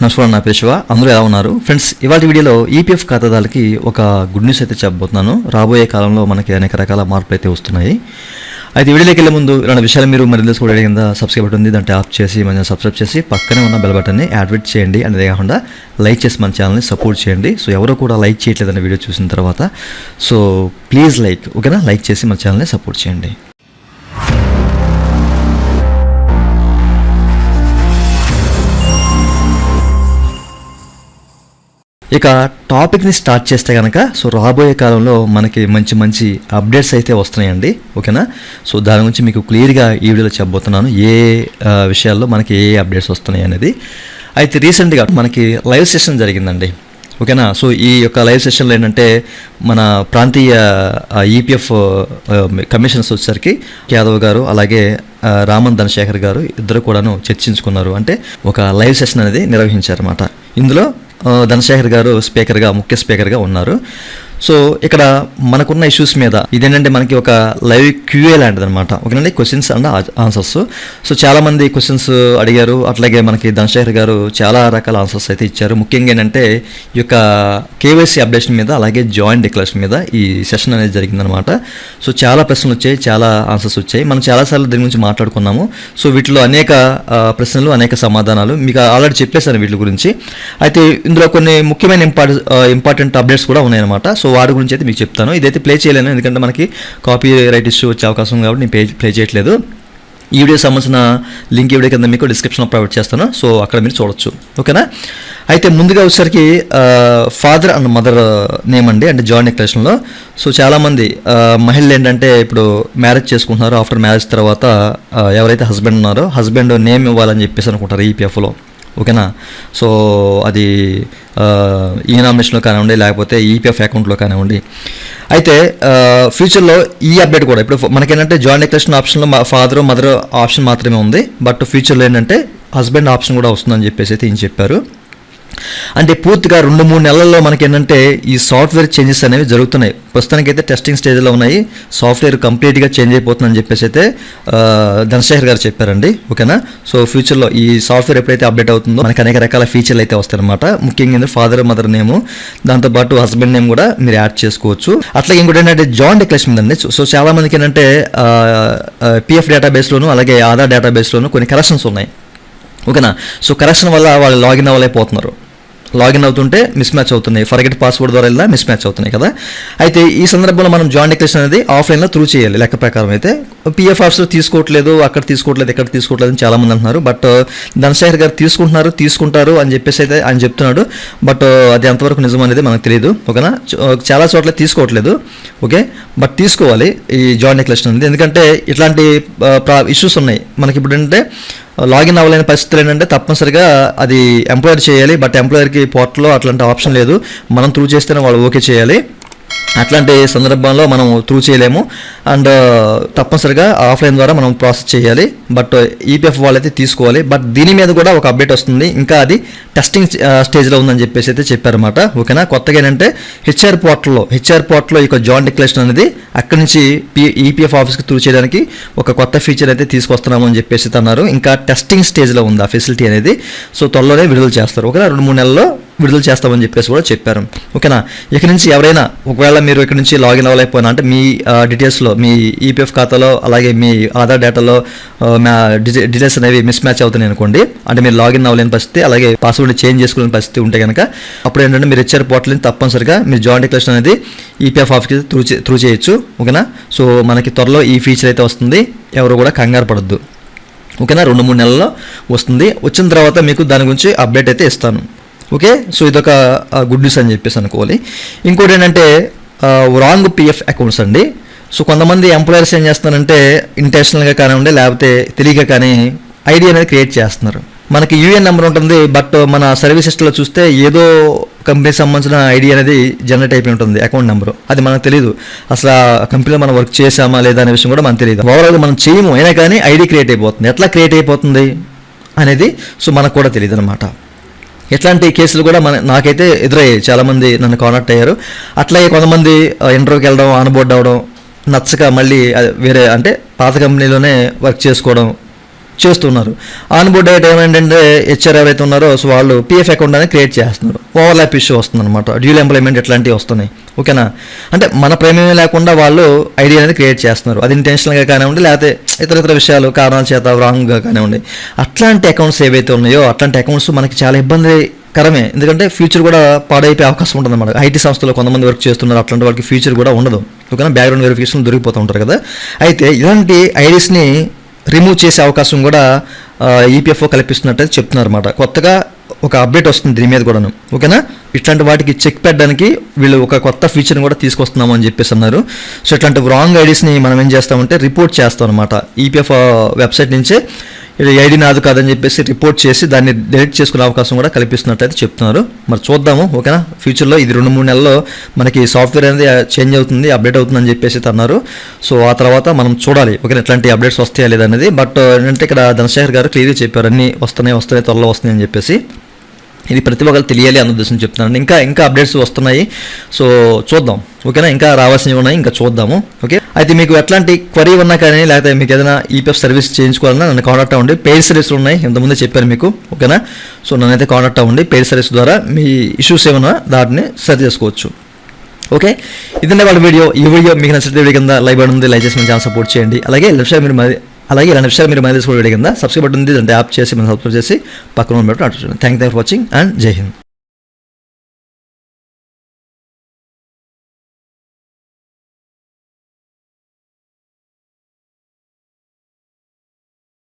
నమస్కారం నా పేరు శివ. అందరూ ఎలా ఉన్నారు? ఫ్రెండ్స్ ఇవాళ వీడియోలో ఈపీఎఫ్ ఖాతాదారులకి ఒక గుడ్ న్యూస్ అయితే చెప్పబోతున్నాను. రాబోయే కాలంలో మనకి అనేక రకాల మార్పులు అయితే వస్తున్నాయి. అయితే వీడియోలోకి వెళ్ళే ముందు ఇలాంటి విషయాలు మీరు మరి తెలుసుకోవడం కింద సబ్స్క్రైబ్ ఉంది. దాంట్లో ఆప్ చేసి మన సబ్స్క్రైబ్ చేసి పక్కనే ఉన్న బెల్ బటన్ని యాడ్వర్ట్ చేయండి. అనేది కాకుండా లైక్ చేసి మన ఛానల్ని సపోర్ట్ చేయండి. సో ఎవరు కూడా లైక్ చేయట్లేదన్న వీడియో చూసిన తర్వాత సో ప్లీజ్ లైక్ ఓకేనా? లైక్ చేసి మన ఛానల్ని సపోర్ట్ చేయండి. ఇక టాపిక్ని స్టార్ట్ చేస్తే కనుక సో రాబోయే కాలంలో మనకి మంచి మంచి అప్డేట్స్ అయితే వస్తున్నాయండి ఓకేనా? సో దాని గురించి మీకు క్లియర్గా ఈ వీడియోలో చెప్పబోతున్నాను ఏ విషయాల్లో మనకి ఏ అప్డేట్స్ వస్తున్నాయి అనేది. అయితే రీసెంట్గా మనకి లైవ్ సెషన్ జరిగిందండి ఓకేనా? సో ఈ యొక్క లైవ్ సెషన్లో ఏంటంటే మన ప్రాంతీయ ఈపీఎఫ్ కమిషనర్స్ వచ్చేసరికి యాదవ్ గారు అలాగే రామన్ ధనశేఖర్ గారు ఇద్దరు కూడాను చర్చించుకున్నారు. అంటే ఒక లైవ్ సెషన్ అనేది నిర్వహించారన్నమాట. ఇందులో ధనశేఖర్ గారు స్పీకర్గా ముఖ్య స్పీకర్గా ఉన్నారు. సో ఇక్కడ మనకున్న ఇష్యూస్ మీద ఇదేంటంటే మనకి ఒక లైవ్ క్యూఏ లాంటిది అనమాట ఓకేనండి? క్వశ్చన్స్ అండ్ ఆన్సర్స్ సో చాలా మంది క్వశ్చన్స్ అడిగారు. అట్లాగే మనకి ధనశేఖర్ గారు చాలా రకాల ఆన్సర్స్ అయితే ఇచ్చారు. ముఖ్యంగా ఏంటంటే ఈ యొక్క కేవైసీ అప్డేషన్ మీద అలాగే జాయింట్ డిక్లరేషన్ మీద ఈ సెషన్ అనేది జరిగిందనమాట సో చాలా ప్రశ్నలు వచ్చాయి చాలా ఆన్సర్స్ వచ్చాయి. మనం చాలాసార్లు దీని గురించి మాట్లాడుకున్నాము. సో వీటిలో అనేక ప్రశ్నలు అనేక సమాధానాలు మీకు ఆల్రెడీ చెప్పేశాను వీటి గురించి. అయితే ఇందులో కొన్ని ముఖ్యమైన ఇంపార్టెంట్ ఇంపార్టెంట్ అప్డేట్స్ కూడా ఉన్నాయన్నమాట. సో సో వాటి గురించి అయితే మీకు చెప్తాను. ఇదైతే ప్లే చేయలేను ఎందుకంటే మనకి కాపీ రైట్ ఇష్యూ వచ్చే అవకాశం కాబట్టి నేను ప్లే ప్లే చేయట్లేదు. ఈ వీడియో సంబంధించిన లింక్ ఈ వీడియో కింద మీకు డిస్క్రిప్షన్లో ప్రొవైడ్ చేస్తాను. సో అక్కడ మీరు చూడొచ్చు. ఓకేనా? అయితే ముందుగా వచ్చేసరికి ఫాదర్ అండ్ మదర్ నేమ్ అండి అంటే జాయిన్ డిక్లరేషన్లో సో చాలామంది మహిళలు ఏంటంటే ఇప్పుడు మ్యారేజ్ చేసుకుంటున్నారో. ఆఫ్టర్ మ్యారేజ్ తర్వాత ఎవరైతే హస్బెండ్ ఉన్నారో హస్బెండ్ నేమ్ ఇవ్వాలని చెప్పేసి అనుకుంటారు ఈపీఎఫ్లో ఓకేనా? సో అది ఆ, ఈ నామినేషన్లో కానివ్వండి లేకపోతే ఈపీఎఫ్ అకౌంట్లో కానివ్వండి. అయితే ఫ్యూచర్లో ఈ అప్డేట్ కూడా ఇప్పుడు మనకేంటంటే జాయిన్ డిక్లరేషన్ ఆప్షన్లో మా ఫాదర్ మదర్ ఆప్షన్ మాత్రమే ఉంది బట్ ఫ్యూచర్లో ఏంటంటే హస్బెండ్ ఆప్షన్ కూడా వస్తుందని చెప్పేసి అయితే ఈయన చెప్పారు. అంటే పూర్తిగా రెండు మూడు నెలల్లో మనకి ఏంటంటే ఈ సాఫ్ట్వేర్ చేంజెస్ అనేవి జరుగుతున్నాయి. ప్రస్తుతానికి అయితే టెస్టింగ్ స్టేజ్లో ఉన్నాయి. సాఫ్ట్వేర్ కంప్లీట్గా చేంజ్ అయిపోతుందని చెప్పేసి అయితే ధనశేఖర్ గారు చెప్పారండి. ఓకేనా? సో ఫ్యూచర్లో ఈ సాఫ్ట్వేర్ ఎప్పుడైతే అప్డేట్ అవుతుందో మనకి అనేక రకాల ఫీచర్లు అయితే వస్తాయన్నమాట. ముఖ్యంగా ఫాదర్ మదర్ నేము దాంతోపాటు హస్బెండ్ నేమ్ కూడా మీరు యాడ్ చేసుకోవచ్చు. అట్లా ఇంకోటి ఏంటంటే జాయింట్ డిక్లేషన్ ఉందండి. సో చాలా మందికి ఏంటంటే పిఎఫ్ డేటాబేస్లోను అలాగే ఆధార్ డేటాబేస్లోను కొన్ని కరెక్షన్స్ ఉన్నాయి. ఓకేనా? సో కరెక్షన్ వల్ల వాళ్ళు లాగిన్ అవ్వలేకపోతున్నారు. లాగిన్ అవుతుంటే మిస్ మ్యాచ్ అవుతున్నాయి. ఫర్గెట్ పాస్వర్డ్ ద్వారా వెళ్ళినా మిస్ మ్యాచ్ అవుతున్నాయి కదా. అయితే ఈ సందర్భంలో మనం జాయిన్ డిక్లరేషన్ అనేది ఆఫ్లైన్లో త్రూ చేయాలి. లెక్క ప్రకారం అయితే. పిఎఫ్ ఆఫీసర్ తీసుకోవట్లేదు అక్కడ తీసుకోవట్లేదు ఎక్కడ తీసుకోవట్లేదు అని చాలామంది అంటున్నారు. బట్ uh, ధనశేఖర్ గారు తీసుకుంటున్నారు తీసుకుంటారు అని చెప్పేసి అయితే ఆయన చెప్తున్నాడు. బట్ uh, అది ఎంతవరకు నిజం అనేది మనకు తెలియదు. ఓకేనా? Uh, చాలా చోట్ల తీసుకోవట్లేదు. ఓకే? బట్ తీసుకోవాలి ఈ జాయిన్ డిక్లరేషన్ అనేది. ఎందుకంటే ఇట్లాంటి ఇష్యూస్ ఉన్నాయి. మనకి ఇప్పుడు ఏంటంటే లాగిన్ అవ్వలేని పరిస్థితులు ఏంటంటే తప్పనిసరిగా అది ఎంప్లాయర్ చేయాలి బట్ ఎంప్లాయర్కి పోర్టల్లో అట్లాంటి ఆప్షన్ లేదు. మనం త్రూ చేస్తేనే వాళ్ళు ఓకే చేయాలి. అట్లాంటి సందర్భంలో మనం త్రూ చేయలేము. అండ్ uh, తప్పనిసరిగా ఆఫ్లైన్ ద్వారా మనం ప్రాసెస్ చేయాలి. బట్ uh, ఈపీఎఫ్ వాళ్ళైతే తీసుకోవాలి. బట్ దీని మీద కూడా ఒక అప్డేట్ వస్తుంది. ఇంకా అది టెస్టింగ్ uh, స్టేజ్లో ఉందని చెప్పేసి అయితే చెప్పారన్నమాట. ఓకేనా? కొత్తగా ఏంటంటే హెచ్ఆర్ పోర్టల్లో హెచ్ఆర్ పోర్టల్లో ఈ జాయింట్ డిక్లరేషన్ అనేది అక్కడి నుంచి పీ ఈపీఎఫ్ ఆఫీస్కి త్రూ చేయడానికి ఒక కొత్త ఫీచర్ అయితే తీసుకొస్తున్నాము అని చెప్పేసి అయితే అన్నారు. ఇంకా టెస్టింగ్ స్టేజ్లో ఉంది ఆ ఫెసిలిటీ అనేది. సో త్వరలోనే విడుదల చేస్తారు. ఓకేనా? రెండు మూడు నెలల్లో విడుదల చేస్తామని చెప్పేసి కూడా చెప్పారు. ఓకేనా? ఇక నుంచి ఎవరైనా ఒకవేళ మీరు ఇక్కడ నుంచి లాగిన్ అవ్వలేకపోయినా అంటే మీ డీటెయిల్స్లో మీ ఈపీఎఫ్ ఖాతాలో అలాగే మీ ఆధార్ డేటాలో మా డీటెయిల్స్ అనేవి మిస్ మ్యాచ్ అవుతున్నాయి అనుకోండి అంటే మీరు లాగిన్ అవ్వలేని పరిస్థితి అలాగే పాస్వర్డ్ చేంజ్ చేసుకునే పరిస్థితి ఉంటే కనుక అప్పుడు ఏంటంటే మీరు హెచ్ఆర్ పోర్టల్ని తప్పనిసరిగా మీరు జాయింట్ డిక్లరేషన్ అనేది ఈపీఎఫ్ ఆఫీస్కి త్రూ త్రూ చేయొచ్చు ఓకేనా? సో మనకి త్వరలో ఈ ఫీచర్ అయితే వస్తుంది ఎవరు కూడా కంగారు పడద్దు. ఓకేనా? రెండు మూడు నెలల్లో వస్తుంది. వచ్చిన తర్వాత మీకు దాని గురించి అప్డేట్ అయితే ఇస్తాను. ఓకే? సో ఇదొక గుడ్ న్యూస్ అని చెప్పేసి అనుకోవాలి. ఇంకోటి ఏంటంటే రాంగ్ పిఎఫ్ అకౌంట్స్ అండి. సో కొంతమంది ఎంప్లాయర్స్ ఏం చేస్తున్నారంటే ఇంటెన్షనల్గా కానివ్వండి లేకపోతే తెలియక కానీ ఐడి అనేది క్రియేట్ చేస్తున్నారు. మనకి యూఎన్ నెంబర్ ఉంటుంది బట్ మన సర్వీస్ హిస్టరీలో చూస్తే ఏదో కంపెనీకి సంబంధించిన ఐడి అనేది జనరేట్ అయిపోయి ఉంటుంది అకౌంట్ నెంబర్ అది మనకు తెలియదు అసలు ఆ కంపెనీలో మనం వర్క్ చేసామా లేదా అనే విషయం కూడా మనకు తెలియదు ఓవరాల్గా మనం చేయము అయినా కానీ ఐడి క్రియేట్ అయిపోతుంది. ఎట్లా క్రియేట్ అయిపోతుంది అనేది సో మనకు కూడా తెలియదు అనమాట ఇట్లాంటి కేసులు కూడా మన నాకైతే ఎదురయ్యాయి. చాలామంది నన్ను కాంటాక్ట్ అయ్యారు. అట్లాగే కొంతమంది ఇంటర్వ్యూకి వెళ్ళడం ఆన్బోర్డ్ అవ్వడం నచ్చక మళ్ళీ వేరే అంటే పాత కంపెనీలోనే వర్క్ చేసుకోవడం చేస్తున్నారు. ఆన్బోర్డ్ డేట్ అయితే ఏమైందంటే హెచ్ఆర్ ఎవరైతే ఉన్నారో సో వాళ్ళు పిఎఫ్ అకౌంట్ అనేది క్రియేట్ చేస్తున్నారు. ఓవర్లాప్ ఇష్యూ వస్తుంది అనమాట డ్యూల్ ఎంప్లాయ్మెంట్ ఇట్లాంటివి వస్తున్నాయి. ఓకేనా? అంటే మన ప్రేమేమీ లేకుండా వాళ్ళు ఐడియా అనేది క్రియేట్ చేస్తున్నారు. అది ఇంటెన్షనల్గా కానివ్వండి లేకపోతే ఇతర ఇతర విషయాలు కారణాల చేత రాంగ్గా కానివ్వండి. అట్లాంటి అకౌంట్స్ ఏవైతే ఉన్నాయో అట్లాంటి అకౌంట్స్ మనకి చాలా ఇబ్బందికరమే. ఎందుకంటే ఫ్యూచర్ కూడా పాడైపోయే అవకాశం ఉంటుంది అన్నమాట ఐటీ సంస్థలో కొంతమంది వర్క్ చేస్తున్నారు అట్లాంటి వాళ్ళకి ఫ్యూచర్ కూడా ఉండదు. ఓకేనా? బ్యాక్గ్రౌండ్ వెరిఫికేషన్ దొరికిపోతూ ఉంటారు కదా. అయితే ఇలాంటి ఐడీస్ని రిమూవ్ చేసే అవకాశం కూడా ఈపీఎఫ్ఓ కల్పిస్తున్నట్టు చెప్తున్నారు అనమాట కొత్తగా ఒక అప్డేట్ వస్తుంది దీని మీద కూడాను. ఓకేనా? ఇట్లాంటి వాటికి చెక్ పెట్టడానికి వీళ్ళు ఒక కొత్త ఫీచర్ని కూడా తీసుకొస్తున్నాము అని చెప్పేసి అన్నారు. సో ఇట్లాంటి రాంగ్ ఐడీస్ని మనం ఏం చేస్తామంటే రిపోర్ట్ చేస్తాం అనమాట ఈపీఎఫ్ వెబ్సైట్ నుంచే ఇది ఐడి నాది కాదని చెప్పేసి రిపోర్ట్ చేసి దాన్ని డిలీట్ చేసుకునే అవకాశం కూడా కల్పిస్తున్నట్టయితే చెప్తున్నారు. మరి చూద్దాము ఓకేనా? ఫ్యూచర్లో ఇది రెండు మూడు నెలల్లో మనకి సాఫ్ట్వేర్ అనేది చేంజ్ అవుతుంది అప్డేట్ అవుతుంది అని చెప్పేసి అన్నారు. సో ఆ తర్వాత మనం చూడాలి ఓకేనా? ఎట్లాంటి అప్డేట్స్ వస్తాయా లేదనేది బట్ uh, ఏంటంటే ఇక్కడ ధనశేఖర్ గారు క్లియర్గా చెప్పారు అన్నీ వస్తున్నాయి వస్తున్నాయి త్వరలో వస్తున్నాయని చెప్పేసి. ఇది ప్రతి ఒక్కరు తెలియాలి అన్న ఉద్దేశం చెప్తున్నాను. ఇంకా ఇంకా అప్డేట్స్ వస్తున్నాయి. సో చూద్దాం. ఓకేనా? ఇంకా రావాల్సినవి ఉన్నాయి ఇంకా చూద్దాము. ఓకే? అయితే మీకు ఎట్లాంటి క్వరీ ఉన్నా కానీ లేకపోతే మీకు ఏదైనా ఈపీఎఫ్ సర్వీస్ చేయించుకోవాలన్నా నన్ను కాంటాక్ట్ అవ్వండి. పెయిడ్ సర్వీస్ ఉన్నాయి ఇంతకుముందే చెప్పాను మీకు ఓకేనా? సో నన్నైతే కాంటాక్ట్ అవ్వండి. పెయిడ్ సర్వీస్ ద్వారా మీ ఇష్యూస్ ఏమైనా దాటిని సరి చేసుకోవచ్చు. ఓకే? ఇదంటే వాళ్ళ వీడియో. ఈ వీడియో మీకు నచ్చిన వీడియో కింద లైక్ బటన్ ఉంది. లైక్ చేసి మన ఛానల్ సపోర్ట్ చేయండి. అలాగే లెఫ్ట్ సైడ్ మీరు మరి అలాగే ఇలాంటి విషయాలు మీరు మన తీసుకోవడం వీడియో కింద. సబ్స్క్రైబ్ బటన్ ఉంది అంటే యాప్ చేసి మనం సబ్స్క్రైబ్ చేసి పక్కన ఉన్న బట్టి thank you for watching and జై హింద్